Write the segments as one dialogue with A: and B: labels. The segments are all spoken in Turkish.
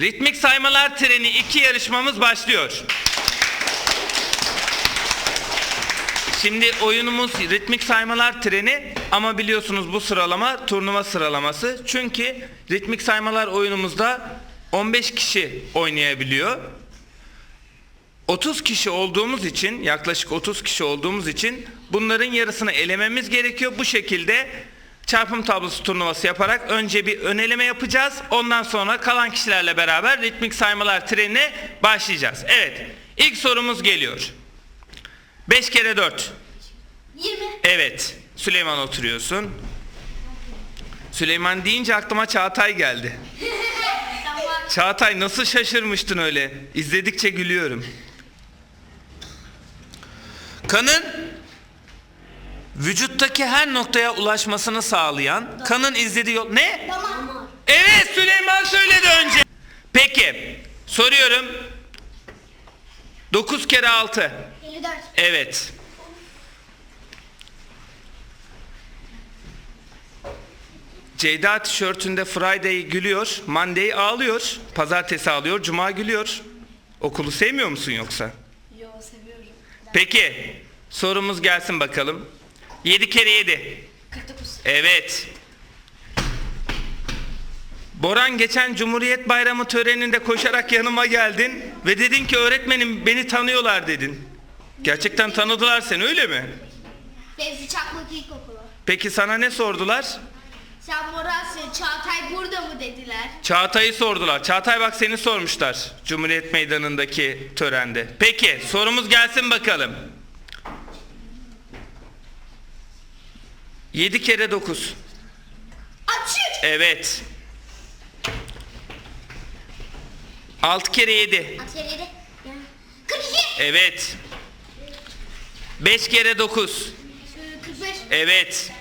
A: Ritmik saymalar treni 2 yarışmamız başlıyor. Şimdi oyunumuz ritmik saymalar treni ama biliyorsunuz bu sıralama turnuva sıralaması. Çünkü ritmik saymalar oyunumuzda 15 kişi oynayabiliyor. 30 kişi olduğumuz için yaklaşık 30 kişi olduğumuz için bunların yarısını elememiz gerekiyor. Bu şekilde çarpım tablosu turnuvası yaparak önce bir ön eleme yapacağız. Ondan sonra kalan kişilerle beraber ritmik saymalar trenine başlayacağız. Evet ilk sorumuz geliyor. 5 kere 4.
B: 20.
A: Evet Süleyman oturuyorsun. Süleyman deyince aklıma Çağatay geldi. Çağatay nasıl şaşırmıştın öyle? İzledikçe gülüyorum. Kanın vücuttaki her noktaya ulaşmasını sağlayan, kanın izlediği yol... Ne? Evet Süleyman söyledi önce. Peki soruyorum. 9 kere 6.
B: 54.
A: Evet. Ceyda tişörtünde Friday gülüyor, Monday ağlıyor, pazartesi ağlıyor, cuma gülüyor. Okulu sevmiyor musun yoksa?
B: Yo seviyorum.
A: Peki, sorumuz gelsin bakalım. 7 kere 7.
B: 49.
A: Evet. Boran geçen Cumhuriyet Bayramı töreninde koşarak yanıma geldin ve dedin ki öğretmenim beni tanıyorlar dedin. Gerçekten tanıdılar seni öyle mi?
B: Fevzi Çakmak İlkokulu.
A: Peki sana ne sordular?
B: Sen Moras'ın Çağatay burada mı dediler.
A: Çağatay'ı sordular. Çağatay bak seni sormuşlar Cumhuriyet Meydanı'ndaki törende. Peki sorumuz gelsin bakalım. 7 kere 9.
B: Açık.
A: Evet. 6 kere 7.
B: At yere yedi. 42.
A: Evet. 5 kere 9.
B: 45.
A: Evet.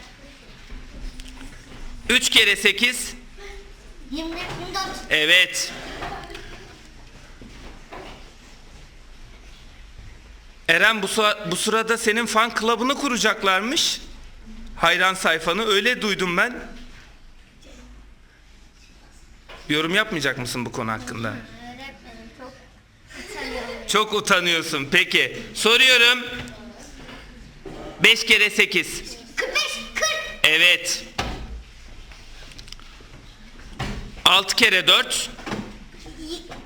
A: 3 kere 8.
B: 20. 24.
A: Evet. Eren bu, bu sırada senin fan club'ını kuracaklarmış. Hayran sayfanı öyle duydum ben. Yorum yapmayacak mısın bu konu hakkında?
B: Çok
A: utanıyorsun. Peki. Soruyorum. 5 kere 8.
B: 45. 40.
A: Evet. 6 kere 4.
B: 24.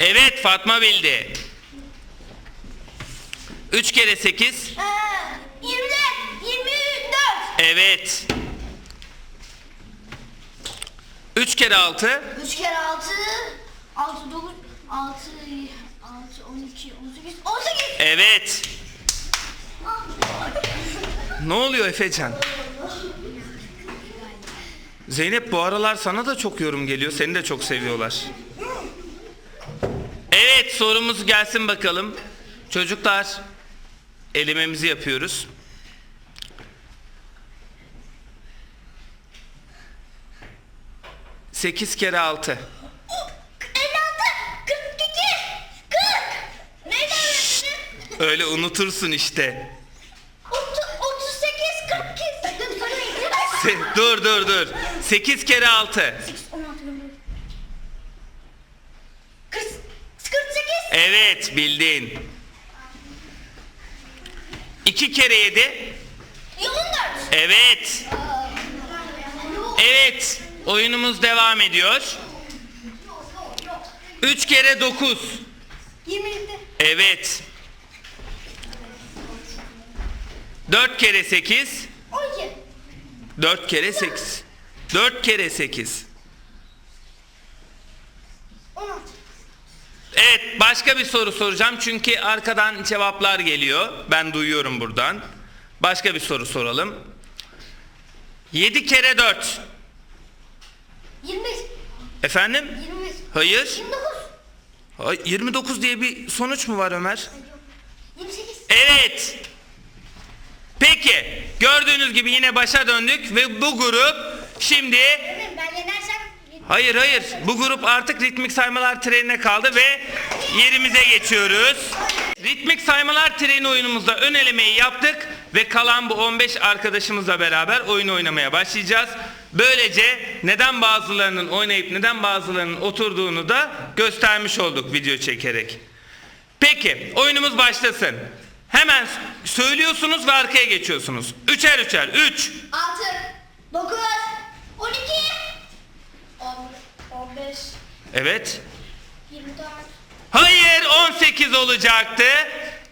A: Evet Fatma bildi. 3 kere 8.
B: Ee, 20. 24.
A: Evet. 3 kere 6.
B: 3 kere 6. 6 9. 6. 6 12 18. 18.
A: Evet. Ne oluyor Efecan? Zeynep bu aralar sana da çok yorum geliyor. Seni de çok seviyorlar. Evet sorumuz gelsin bakalım. Çocuklar elememizi yapıyoruz. Sekiz kere altı.
B: 56. 42. 40. Neydi öğretmenim?
A: Öyle unutursun işte.
B: 38. 42.
A: Se- dur dur dur. Sekiz kere altı.
B: 16. 48.
A: Evet bildin. 2 kere 7.
B: 14.
A: Evet. Evet. Oyunumuz devam ediyor. 3 kere 9.
B: 27.
A: Evet. 4 kere 8.
B: 12.
A: 4 kere 8. 4 kere 8.
B: 16.
A: Evet başka bir soru soracağım çünkü arkadan cevaplar geliyor. Ben duyuyorum buradan. Başka bir soru soralım. 7 kere 4.
B: 25.
A: Efendim?
B: 25.
A: Hayır.
B: 29.
A: Ay, 29 diye bir sonuç mu var Ömer?
B: 28.
A: Evet. Peki gördüğünüz gibi yine başa döndük ve bu grup şimdi hayır hayır bu grup artık ritmik saymalar trenine kaldı ve yerimize geçiyoruz. Ritmik saymalar treni oyunumuzda ön elemeyi yaptık ve kalan bu 15 arkadaşımızla beraber oyun oynamaya başlayacağız. Böylece neden bazılarının oynayıp neden bazılarının oturduğunu da göstermiş olduk video çekerek. Peki oyunumuz başlasın. Hemen söylüyorsunuz ve arkaya geçiyorsunuz. Üçer üçer. Üç.
B: 6, 9, 12, 15,
A: Evet.
B: 24,
A: Hayır 18 olacaktı.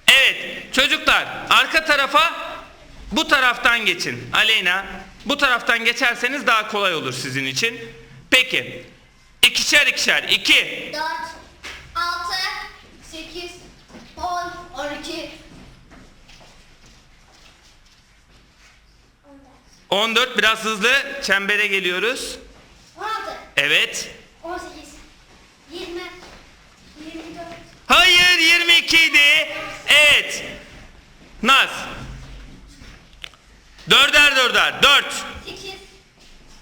A: Evet çocuklar arka tarafa bu taraftan geçin. Aleyna bu taraftan geçerseniz daha kolay olur sizin için. Peki. İkişer ikişer. 2.
B: 4, 6, 8, 10, 12,
A: 14 biraz hızlı çembere geliyoruz.
B: 16,
A: Evet.
B: 18, 20, 24,
A: Hayır 22 idi. Evet. Naz. Dörder dörder. 4.
B: 8,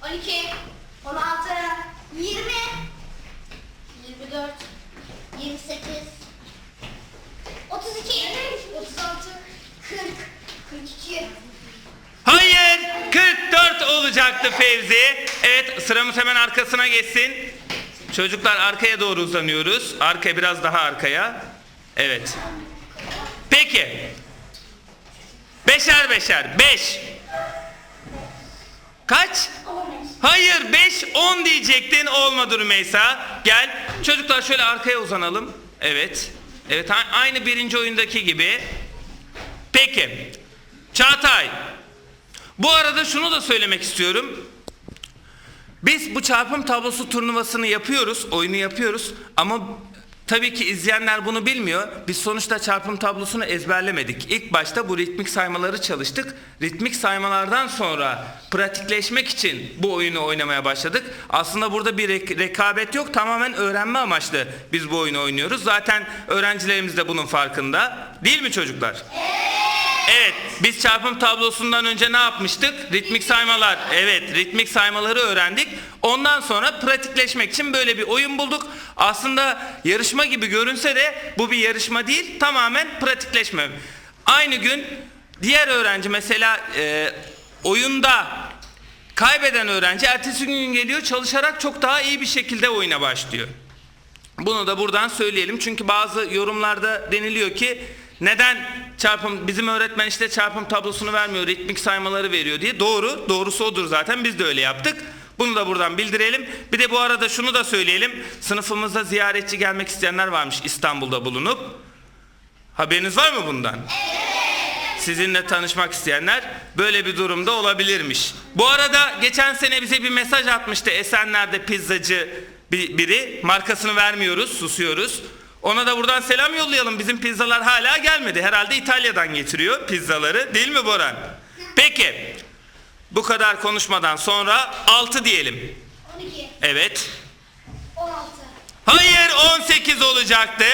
B: 12, 16, 20, 24, 28, 32, 36, 40, 42,
A: Hayır 44 olacaktı Fevzi. Evet sıramız hemen arkasına geçsin. Çocuklar arkaya doğru uzanıyoruz. Arkaya biraz daha arkaya. Evet. Peki. Beşer beşer. Beş. Kaç?
B: 15.
A: Hayır 5 10 diyecektin olmadı Rümeysa. Gel çocuklar şöyle arkaya uzanalım. Evet. Evet aynı birinci oyundaki gibi. Peki. Çağatay. Bu arada şunu da söylemek istiyorum. Biz bu çarpım tablosu turnuvasını yapıyoruz, oyunu yapıyoruz ama tabii ki izleyenler bunu bilmiyor. Biz sonuçta çarpım tablosunu ezberlemedik. İlk başta bu ritmik saymaları çalıştık. Ritmik saymalardan sonra pratikleşmek için bu oyunu oynamaya başladık. Aslında burada bir rek- rekabet yok. Tamamen öğrenme amaçlı biz bu oyunu oynuyoruz. Zaten öğrencilerimiz de bunun farkında. Değil mi çocuklar? Evet, biz çarpım tablosundan önce ne yapmıştık? Ritmik saymalar. Evet, ritmik saymaları öğrendik. Ondan sonra pratikleşmek için böyle bir oyun bulduk. Aslında yarışma gibi görünse de bu bir yarışma değil, tamamen pratikleşme. Aynı gün diğer öğrenci mesela e, oyunda kaybeden öğrenci ertesi gün geliyor çalışarak çok daha iyi bir şekilde oyuna başlıyor. Bunu da buradan söyleyelim. Çünkü bazı yorumlarda deniliyor ki neden çarpım bizim öğretmen işte çarpım tablosunu vermiyor, ritmik saymaları veriyor diye. Doğru, doğrusu odur zaten. Biz de öyle yaptık. Bunu da buradan bildirelim. Bir de bu arada şunu da söyleyelim. Sınıfımızda ziyaretçi gelmek isteyenler varmış İstanbul'da bulunup. Haberiniz var mı bundan? Sizinle tanışmak isteyenler böyle bir durumda olabilirmiş. Bu arada geçen sene bize bir mesaj atmıştı Esenler'de pizzacı bir- biri. Markasını vermiyoruz, susuyoruz. Ona da buradan selam yollayalım. Bizim pizzalar hala gelmedi. Herhalde İtalya'dan getiriyor pizzaları. Değil mi Boran? Peki. Bu kadar konuşmadan sonra 6 diyelim.
B: 12,
A: Evet.
B: 16,
A: Hayır 18 olacaktı.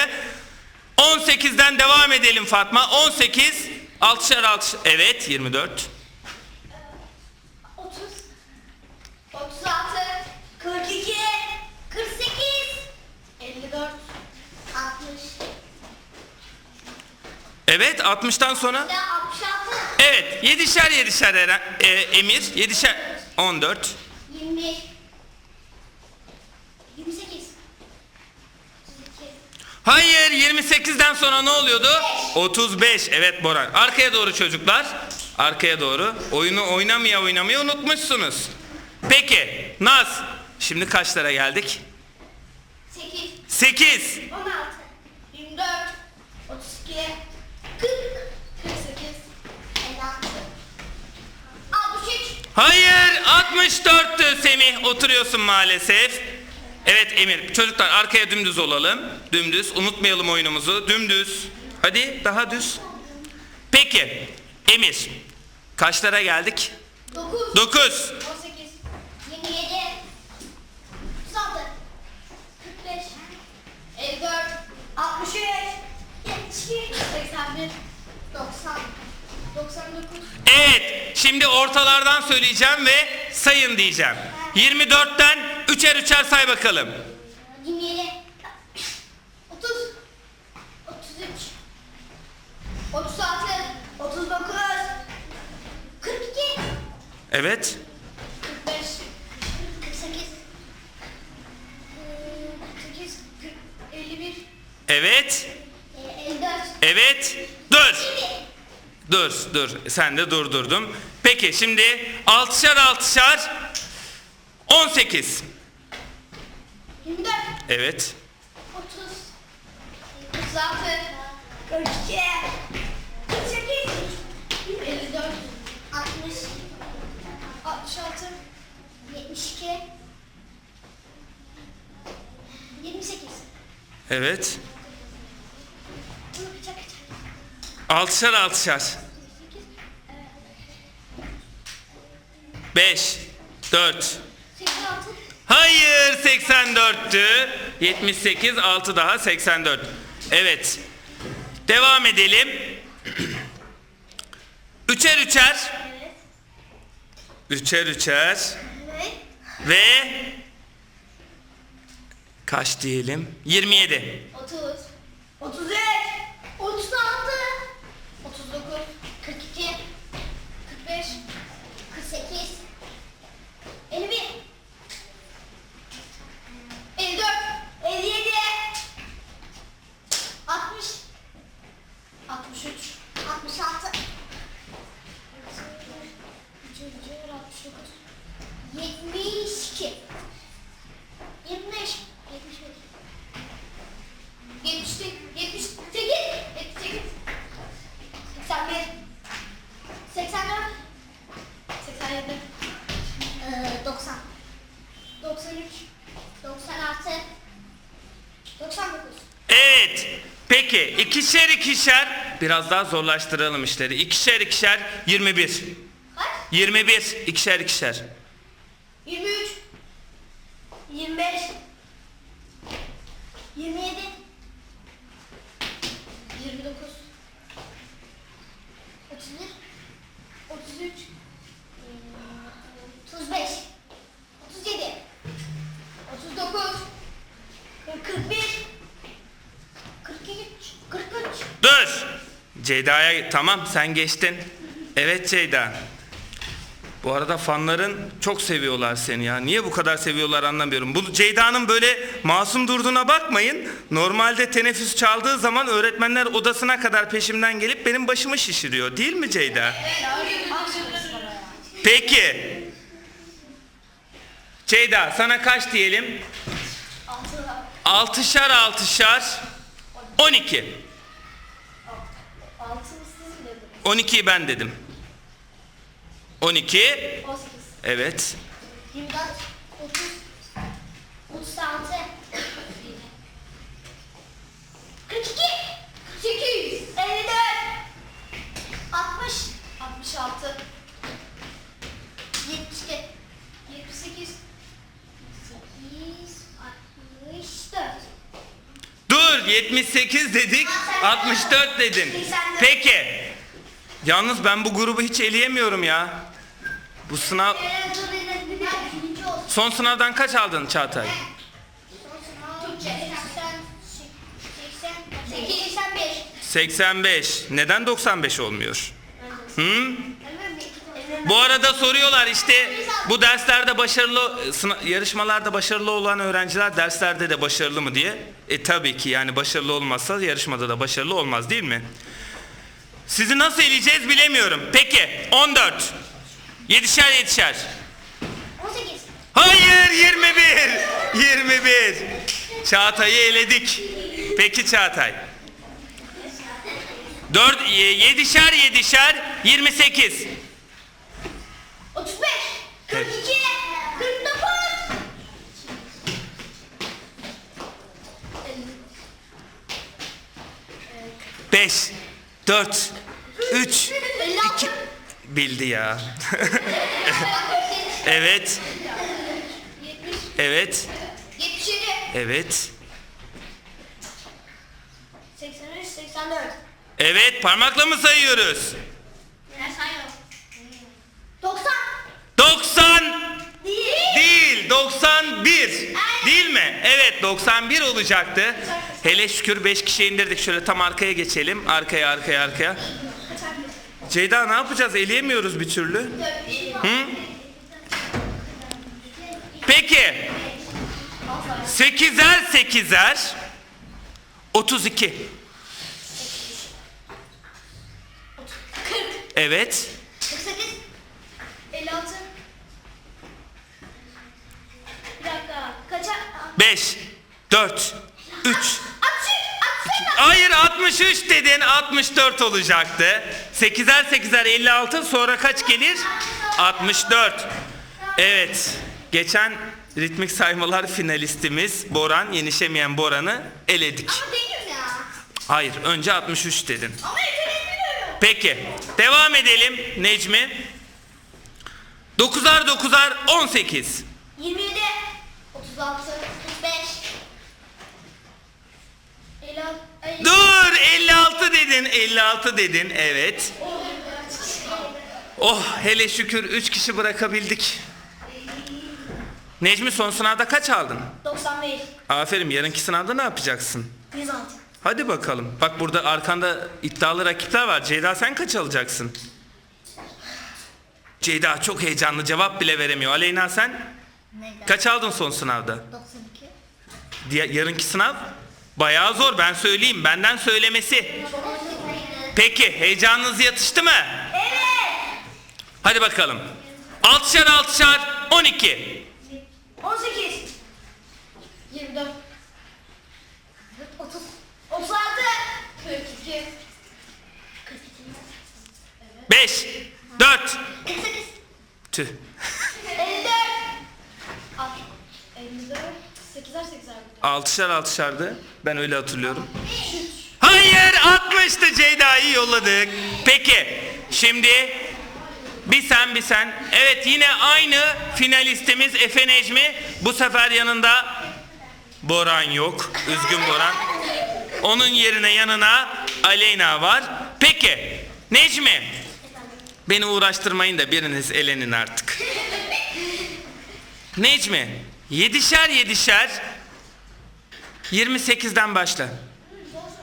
A: 18'den devam edelim Fatma. 18 altışar altış. Evet 24.
B: 30, 36, 42, 48, 54, 60,
A: Evet 60'tan sonra.
B: bir de 66,
A: Evet 7'şer 7'şer Eren- e, Emir. 7'şer 14.
B: 21, 28, 32,
A: Hayır 28'den sonra ne oluyordu? 35. Evet Boran. Arkaya doğru çocuklar. Arkaya doğru. Oyunu oynamaya oynamaya unutmuşsunuz. Peki Naz. Şimdi kaçlara geldik?
B: 8,
A: 8.
B: 16, 24, 32, 40, 48, 56, 63,
A: Hayır 64'tü Semih oturuyorsun maalesef. Evet Emir çocuklar arkaya dümdüz olalım. Dümdüz unutmayalım oyunumuzu dümdüz. Hadi daha düz. Peki Emir kaçlara geldik?
B: 9,
A: 9.
B: 18, 27, 36, 45, 54, 63, 72, 81, 90, 99.
A: Evet. Şimdi ortalardan söyleyeceğim ve sayın diyeceğim. 24'ten üçer üçer say bakalım.
B: 27. 30. 33. 36. 39. 42.
A: Evet.
B: 45.
A: 48.
B: 48. 51. Evet. 54.
A: Evet. Dur. Dur, dur. Sen de durdurdum. Peki şimdi altışar altışar 18.
B: 24.
A: Evet.
B: 30. 36. 42. 48. 54. 60. 66. 72. 28.
A: Evet.
B: Bunu kaça kaça?
A: Altışar altışar. 5 4
B: 86.
A: Hayır 84'tü. 78 6 daha 84. Evet. Devam edelim. Üçer üçer. Üçer üçer. Ve kaç diyelim? 27.
B: 30. 33. 36. 39. 42. 45. 48. 51. 54. 57. 60. 63. 66. 72. 25. 75. 70, 78, 78, 81, 84, 87, eee, 90, 93, 96, 99.
A: Evet. Peki ikişer ikişer biraz daha zorlaştıralım işleri. İkişer ikişer 21.
B: Kaç?
A: 21 ikişer ikişer.
B: 23, 25, 27, 29, 31, 33, 35, 37, 39, 41, 43, 43.
A: Dur. Ceyda'ya tamam sen geçtin. Evet Ceyda. Bu arada fanların çok seviyorlar seni ya. Niye bu kadar seviyorlar anlamıyorum. Bu Ceyda'nın böyle masum durduğuna bakmayın. Normalde teneffüs çaldığı zaman öğretmenler odasına kadar peşimden gelip benim başımı şişiriyor. Değil mi Ceyda? Peki. Ceyda sana kaç diyelim?
B: Altı,
A: Altışar altışar 12.
B: altı siz mi dediniz?
A: 12'yi ben dedim. 12.
B: 18.
A: Evet.
B: 24, 30, 36, 42, 48, 54, 60, 66, 72, 78, 8, 64.
A: Dur 78 dedik 64 dedin. Peki. Yalnız ben bu grubu hiç eleyemiyorum ya. Bu sınav
B: Ee,
A: son sınavdan kaç aldın Çağatay?
B: 80, 85.
A: 85. Neden 95 olmuyor? Hı? Bu arada soruyorlar işte bu derslerde başarılı sınav- yarışmalarda başarılı olan öğrenciler derslerde de başarılı mı diye. E tabii ki yani başarılı olmazsa yarışmada da başarılı olmaz değil mi? Sizi nasıl eleyeceğiz bilemiyorum. Peki 14. Yedişer yedişer.
B: 18.
A: Hayır 21. 21. Çağatay'ı eledik. Peki Çağatay. 4 yedişer yedişer 28.
B: 35. 42. 49.
A: 5 4 3
B: 56.
A: bildi ya. evet.
B: 70.
A: Evet.
B: 77.
A: Evet.
B: 83. 84.
A: Evet parmakla mı sayıyoruz?
B: Ne sayıyorum? 90.
A: 90
B: Değil.
A: değil 91 değil mi? Evet 91 olacaktı. Hele şükür 5 kişi indirdik. Şöyle tam arkaya geçelim. Arkaya arkaya arkaya. Ceyda ne yapacağız? Eleyemiyoruz bir türlü. Hı? Peki. Sekizer sekizer 32.
B: 40.
A: Evet.
B: 48. 56. Bir dakika. Kaça?
A: 5, 4, 3.
B: 60. 60.
A: Hayır 63 dedin 64 olacaktı. 8'er 8'er 56 sonra kaç gelir? 64. Evet. Geçen ritmik saymalar finalistimiz Boran, yenişemeyen Boran'ı eledik.
B: Ama değilim ya.
A: Hayır önce 63 dedin.
B: Ama yetenek biliyorum.
A: Peki devam edelim Necmi. 9'ar 9'ar 18.
B: 27. 36. 45. 56.
A: Dur 56 dedin 56 dedin evet. Oh hele şükür 3 kişi bırakabildik. Necmi son sınavda kaç aldın?
B: 91.
A: Aferin yarınki sınavda ne yapacaksın?
B: 106.
A: Hadi bakalım. Bak burada arkanda iddialı rakipler var. Ceyda sen kaç alacaksın? Ceyda çok heyecanlı cevap bile veremiyor. Aleyna sen
B: Neyden?
A: kaç aldın son sınavda?
B: 92.
A: Diye, yarınki sınav bayağı zor ben söyleyeyim. Benden söylemesi. Peki heyecanınız yatıştı mı?
B: Evet.
A: Hadi bakalım. Altışar altışar 12.
B: 18. 24. 30. 36. 42. 42.
A: 5, 4.
B: 48.
A: Tüh.
B: 54. 54. 8'er 8'er.
A: Altışar altışardı. Ben öyle hatırlıyorum. Hayır 60'tı Ceyda'yı yolladık. Peki şimdi bir sen bir sen. Evet yine aynı finalistimiz Efe Necmi. Bu sefer yanında Boran yok. Üzgün Boran. Onun yerine yanına Aleyna var. Peki Necmi beni uğraştırmayın da biriniz elenin artık. Necmi yedişer yedişer 28'den başla.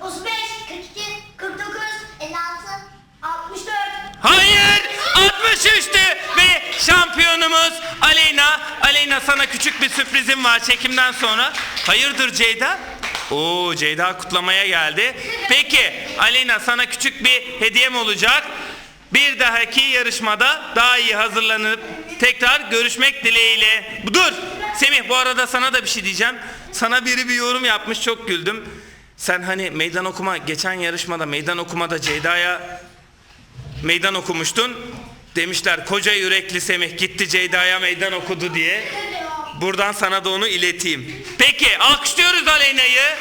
B: 35. 42. 49. 56. 64.
A: Hayır 63'tü ve şampiyonumuz Aleyna. Aleyna sana küçük bir sürprizim var çekimden sonra. Hayırdır Ceyda? Oo Ceyda kutlamaya geldi. Peki Aleyna sana küçük bir hediyem olacak. Bir dahaki yarışmada daha iyi hazırlanıp tekrar görüşmek dileğiyle. Dur Semih bu arada sana da bir şey diyeceğim. Sana biri bir yorum yapmış çok güldüm. Sen hani meydan okuma geçen yarışmada meydan okumada Ceyda'ya meydan okumuştun. Demişler koca yürekli Semih gitti Ceyda'ya meydan okudu diye. Buradan sana da onu ileteyim. Peki alkışlıyoruz Aleyna'yı.